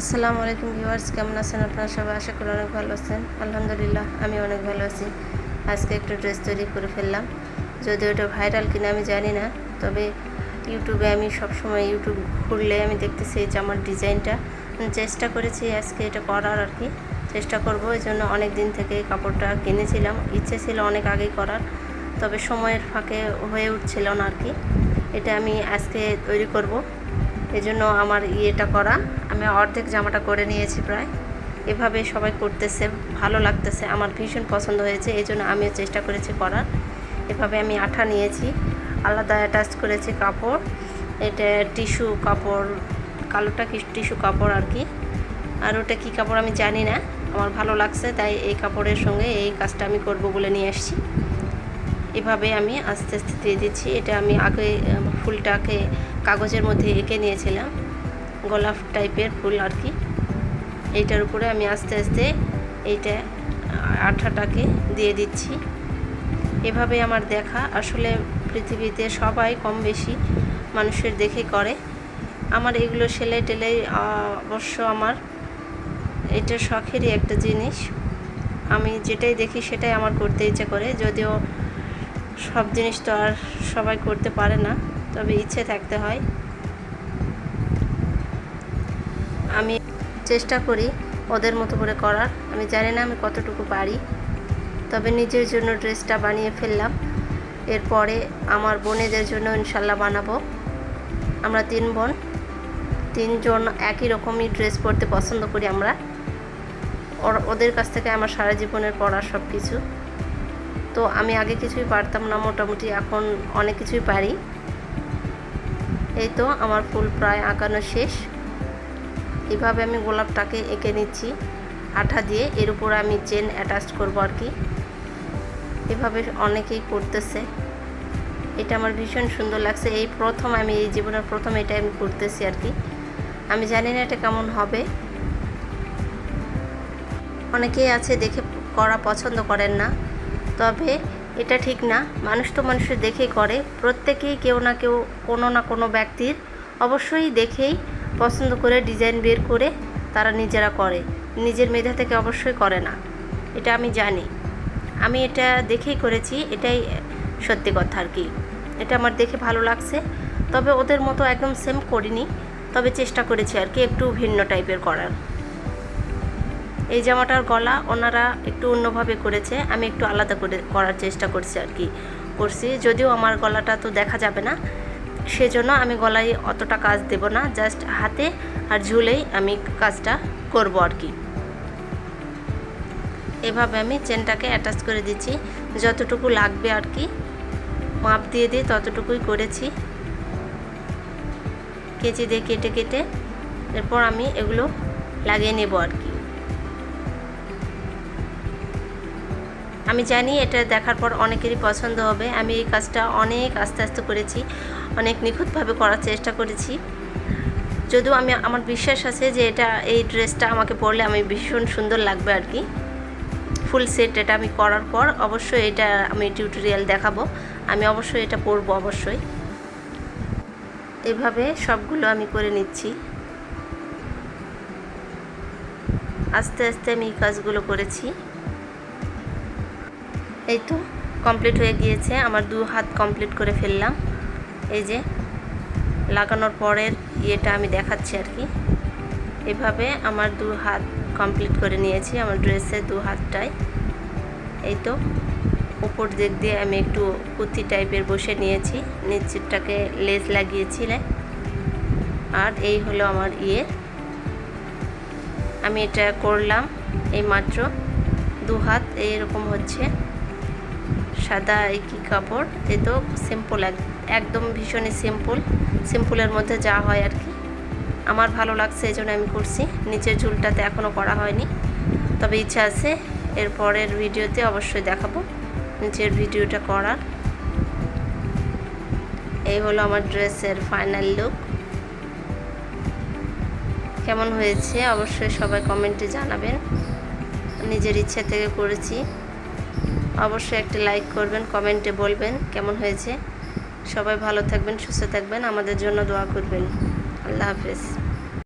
আসসালামু আলাইকুম ভিউয়ার্স, কেমন আছেন আপনারা সবাই? আশা করি অনেক ভালো আছেন। আলহামদুলিল্লাহ, আমি অনেক ভালো আছি। আজকে একটু ড্রেস তৈরি করে ফেললাম। যদিও এটা ভাইরাল কিনা আমি জানি না, তবে ইউটিউবে আমি সবসময় ইউটিউব খুললে আমি দেখতেছি এই জামার ডিজাইনটা। চেষ্টা করেছি আজকে এটা করার আর কি। চেষ্টা করব, এই জন্য অনেক দিন থেকে কাপড়টা কিনেছিলাম। ইচ্ছে ছিল অনেক আগেই করার, তবে সময়ের ফাঁকে হয়ে উঠছিল না আর কি। এটা আমি আজকে তৈরি করব। জন্য আমার ইয়েটা করা। আমি অর্ধেক জামাটা করে নিয়েছি প্রায়। এভাবে সবাই করতেছে, ভালো লাগতেছে। আমার ভীষণ পছন্দ হয়েছে এই জন্য আমিও চেষ্টা করেছি করার। এভাবে আমি আঠা নিয়েছি, আলাদা অ্যাটাচ করেছি কাপড়। এটা টিস্যু কাপড়, কালোটা কি টিস্যু কাপড় আর কি? আর ওটা কী কাপড় আমি জানি না, আমার ভালো লাগছে, তাই এই কাপড়ের সঙ্গে এই কাজটা আমি করব বলে নিয়ে আসছি। এভাবে আমি আস্তে আস্তে দিয়ে দিচ্ছি। এটা আমি আগে ফুলটাকে কাগজের মধ্যে এঁকে নিয়েছিলাম, গোলাপ টাইপের ফুল আর কি। এইটার উপরে আমি আস্তে আস্তে এইটা আঠাটাকে দিয়ে দিচ্ছি। এভাবে আমার দেখা। আসলে পৃথিবীতে সবাই কম বেশি মানুষের দেখে করে। আমার এগুলো সেলাই টেলাই অবশ্য আমার এটা শখেরই একটা জিনিস। আমি যেটাই দেখি সেটাই আমার করতে ইচ্ছে করে। যদিও সব জিনিস তো আর সবাই করতে পারে না। তবে ইচ্ছে থাকতে হয়। আমি চেষ্টা করি ওদের মতো করে করার। আমি জানি না আমি কতটুকু পারি। তবে নিজের জন্য ড্রেসটা বানিয়ে ফেললাম। এরপরে আমার বোনেদের জন্য ইনশাল্লাহ বানাবো। আমরা তিন বোন। তিনজন একই রকমই ড্রেস পরতে পছন্দ করি আমরা। ওদের কাছ থেকে আমার সারা জীবনের পড়ার সব কিছু তো আমি আগে কিছুই পারতাম না, মোটামুটি এখন অনেক কিছুই পারি। এই তো আমার ফুল প্রায় আঁকানো শেষ। এভাবে আমি গোলাপটাকে এঁকে নিচ্ছি। আঠা দিয়ে এর উপর আমি চেন অ্যাটাচ করব আর কি। এভাবে অনেকেই করতেছে। এটা আমার ভীষণ সুন্দর লাগছে। এই প্রথম আমি, এই জীবনের প্রথম এটা আমি করতেছি আর কি। আমি জানি না এটা কেমন হবে। অনেকেই আছে দেখে করা পছন্দ করেন না। তবে এটা ঠিক না। মানুষ তো মানুষের দেখেই করে। প্রত্যেকেই কেউ না কেউ, কোনো না কোনো ব্যক্তির অবশ্যই দেখেই পছন্দ করে ডিজাইন বের করে তারা নিজেরা করে। নিজের মেধা থেকে অবশ্যই করে না। এটা আমি জানি। আমি এটা দেখেই করেছি, এটাই সত্যি কথা আর কি। এটা আমার দেখে ভালো লাগছে। তবে ওদের মতো একদম সেম করিনি। তবে চেষ্টা করেছি আর কি একটু ভিন্ন টাইপের করার। এই জামাটার গলা ওনারা একটু অন্যভাবে করেছে, আমি একটু আলাদা করে করার চেষ্টা করছি আর কি। করছি, যদিও আমার গলাটা তো দেখা যাবে না, সেজন্য আমি গলায় অতটা কাজ দেব না, জাস্ট হাতে আর ঝুলেই আমি কাজটা করব আর কি। এভাবে আমি চেনটাকে অ্যাটাচ করে দিচ্ছি, যতটুকু লাগবে আর কি, মাপ দিয়ে দিয়ে ততটুকুই করেছি। কেচি দিয়ে কেটে কেটে, এরপর আমি এগুলো লাগিয়ে নেব আর কি। আমি জানি এটা দেখার পর অনেকেরই পছন্দ হবে। আমি এই কাজটা অনেক আস্তে আস্তে করেছি, অনেক নিখুঁতভাবে করার চেষ্টা করেছি। যদিও আমি, আমার বিশ্বাস আছে যে এটা, এই ড্রেসটা আমাকে পরলে আমি ভীষণ সুন্দর লাগবে আর কি। ফুল সেট এটা আমি করার পর অবশ্যই এটা আমি টিউটোরিয়াল দেখাবো। আমি অবশ্যই এটা পরবো অবশ্যই। এভাবে সবগুলো আমি করে নিচ্ছি। আস্তে আস্তে আমি এই কাজগুলো করেছি। এই তো কমপ্লিট হয়ে গিয়েছে। আমার দু হাত কমপ্লিট করে ফেললাম। এই যে, লাগানোর পরের ইয়েটা আমি দেখাচ্ছি আর কি। এভাবে আমার দু হাত কমপ্লিট করে নিয়েছি, আমার ড্রেসের দু হাতটায় এই তো, উপর দিক দিয়ে আমি একটু কুর্তি টাইপের বসে নিয়েছি নিচেরটাকে লেস লাগিয়েছিলে। আর এই হলো আমার ইয়ে। আমি এটা করলাম, এই মাত্র দু হাত, এইরকম হচ্ছে। সাদা একই কাপড়? এ তো সিম্পল একদম ভীষণই সিম্পল সিম্পলের মধ্যে যা হয় আর কি। আমার ভালো লাগছে এই জন্য আমি করছি। নিচের ঝুলটাতে এখনও করা হয়নি। তবে ইচ্ছা আছে, এর পরের ভিডিওতে অবশ্যই দেখাবো। নিচের ভিডিওটা করার এই হলো আমার ড্রেসের ফাইনাল লুক কেমন হয়েছে? অবশ্যই সবাই কমেন্টে জানাবেন। নিজের ইচ্ছে থেকে করেছি। অবশ্যই একটা লাইক করবেন কমেন্টে বলবেন কেমন হয়েছে। সবাই ভালো থাকবেন, সুস্থ থাকবেন, আমাদের জন্য দোয়া করবেন। আল্লাহ হাফেজ।